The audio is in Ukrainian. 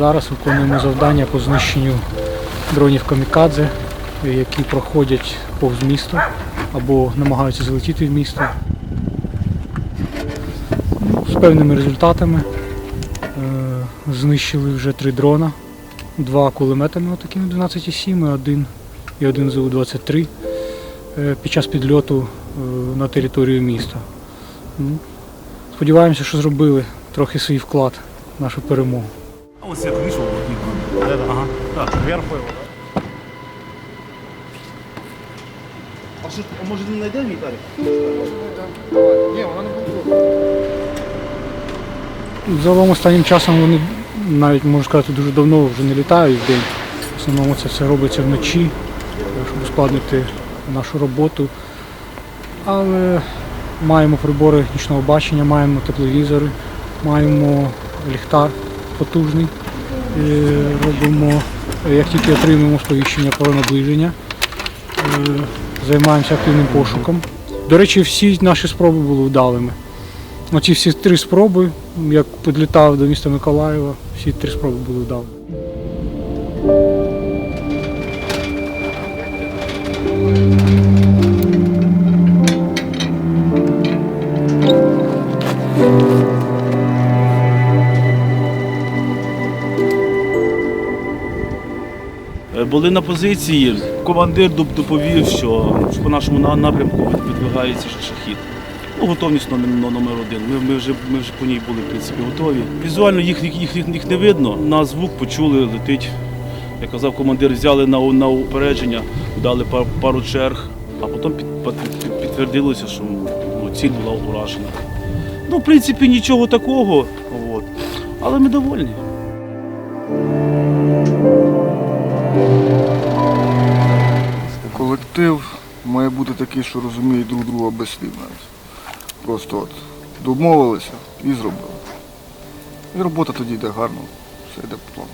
Зараз виконуємо завдання по знищенню дронів камікадзе, які проходять повз місто або намагаються залетіти в місто. Ну, З певними результатами. Е, Знищили вже три дрона, два кулеметами отакими 12,7 і один, і один ЗУ-23 е, під час підльоту е, на територію міста. Ну, Сподіваємося, що зробили трохи свій вклад в нашу перемогу. А вот свет видишь, вот вот это, ага. Так, вверху его, да? А що, а може не знайдемо Віталій? Ні, вона не буде. Загалом останнім часом вони навіть можна сказати дуже давно вже не літають в день. В основному це все робиться вночі, щоб ускладнити нашу роботу. Але маємо прибори нічного бачення, маємо тепловізори, маємо ліхтар потужний. Е, Робимо, е, як тільки отримуємо сповіщення про наближення, е, займаємося активним пошуком. До речі, всі наші спроби були вдалими. Оці всі три спроби, як підлітав до міста Миколаєва, всі три спроби були вдалими. Були на позиції. Командир доповів, що по нашому напрямку від- відвигається ш- шахід. Ну, готовність номер, один. Ми, ми, вже, ми вже по ній були в принципі, готові. Візуально їх, їх, їх, їх не видно. На звук почули, летить. Як казав командир, взяли на, на упередження, дали пару, пару черг, а потім під, під- під- підтвердилося, що ну, ціль була уражена. Ну, в принципі, нічого такого, от. але ми довольні. Колектив має бути такий, що розуміє друг друга без слів навіть. Просто от домовилися і зробили. І робота тоді йде гарно, все йде по плану.